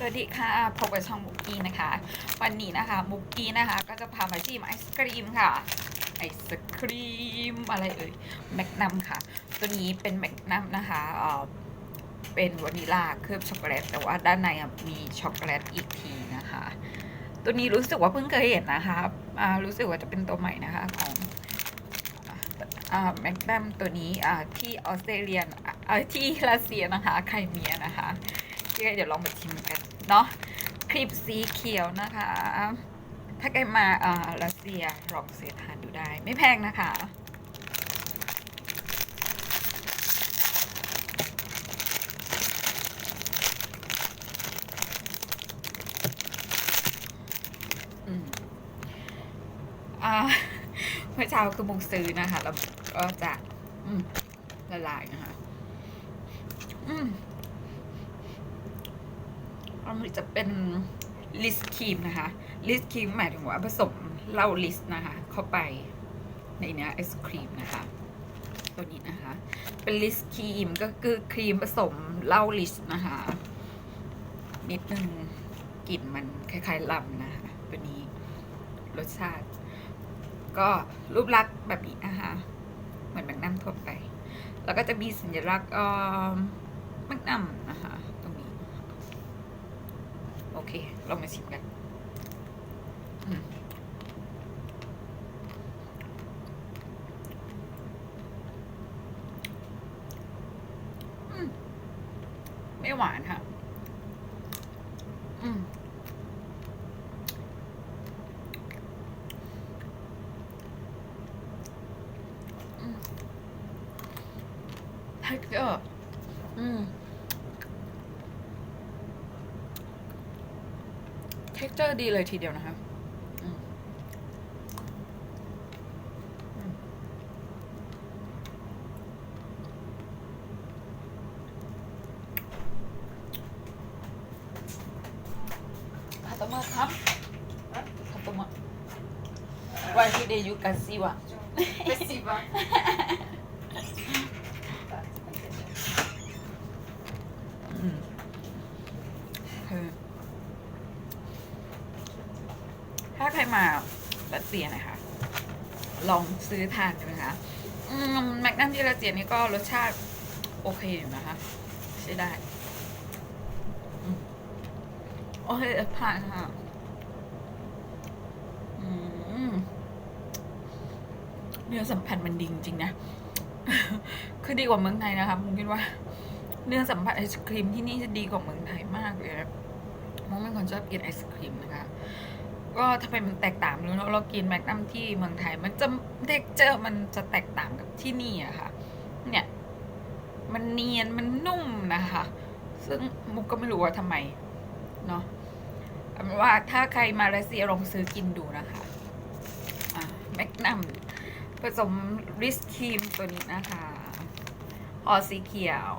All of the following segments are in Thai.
สวัสดีค่ะพบกับช่องมุกกี้นะคะ วันนี้นะคะมุกกี้นะคะก็จะพามาชิมไอศครีมค่ะ ไอศครีมอะไรเอ่ยแมกนัมค่ะ ตัวนี้เป็นแมกนัมนะคะเอ่อเป็นวานิลลาเคลือบช็อกโกแลตแต่ว่าด้านในมีช็อกโกแลตอีกทีนะคะ ตัวนี้รู้สึกว่าเพิ่งเคยเห็นนะคะอ่ารู้สึกว่าจะเป็นตัวใหม่นะคะของแมกนัมตัวนี้ที่ออสเตรเลียที่รัสเซียนะคะไครเมียนะคะ ยังไงเดี๋ยวลองมาชิมกันเนาะคลิปสีเขียวนะคะ ถ้าใครมาเอ่อรัสเซียลองเสียทานดูได้ ไม่แพงนะคะอืมอาเมื่อเช้าคือมุงซื้อนะคะ แล้วก็จะละลายนะคะ อืม อันนี้จะเป็นลิสครีมนะคะ ลิสครีมหมายถึงว่าผสมเหล้าลิสนะคะ เข้าไปในเนื้อไอศครีมนะคะ ตัวนี้นะคะ เป็นลิสครีมก็คือครีมผสมเหล้าลิสนะคะ นิดนึงกลิ่นมันคล้ายๆลำนะคะตัวนี้รสชาติ ก็รูปลักษณ์แบบนี้นะคะเหมือนแมกนัมทั่วไป แล้วก็จะมีสัญลักษณ์อ่อแมกนัมนะคะ เค เรามาชิมกันมไม่หวานค่ะอืมอืมเกเจอร์อืม เท็กเจอร์ดีเลยทีเดียวนะคะคาตมะครับคาตมะว่าที่เดยุกัาซิวะกาซิวะ嗯。 ถ้าใครมารัสเซียนะคะ ลองซื้อทานดูนะคะมแมกนัมที่รัสเซียนี่ก็รสชาติโอเคอยู่นะคะ ใช้ได้อโอเคผ่านค่ะเนื้อสัมผัสมันดีจริงๆนะ คือดีกว่าเมืองไทยนะคะผมคิดว่า เนื้อสัมผัสไอศครีมที่นี่จะดีกว่าเมืองไทยมากเลยนะมองเป็นคนชอบกินไอศครีมนะคะ ก็ทำไมมันแตกต่างรู้เนอะเรากินแมกนัมที่เมืองไทย มันจะเท็กเจอร์มันจะแตกต่างกับที่นี่อะค่ะ เนี่ย มันเนียนมันนุ่มนะคะ ซึ่งมุกก็ไม่รู้ว่าทำไมเนาะว่าถ้าใครมาเลเซียลองซื้อกินดูนะคะอะแมกนัมผสมริสครีมตัวนี้นะคะออสีเขียว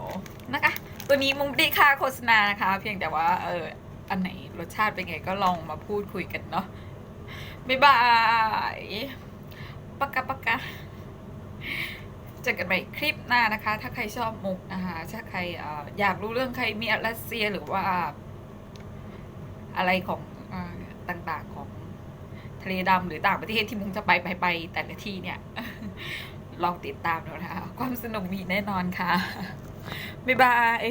นะคะ ตัวนี้มุกไม่ได้ค่าโฆษณานะคะ เพียงแต่ว่าเออ อันไหนรสชาติเป็นไงก็ลองมาพูดคุยกันเนาะบ๊ายบายปะกะปะกะเจอกันใหม่คลิปหน้านะคะ ถ้าใครชอบมุกนะคะถ้าใครออยากรู้เรื่องใครมีรัสเซียหรือว่า อะไรของอต่างๆของทะเลดำหรือต่างประเทศที่มุงจะไปไปไปแต่ละที่เนี่ย ลองติดตามดูนะคะ ความสนุกมีแน่นอนค่ะ บ๊ายบาย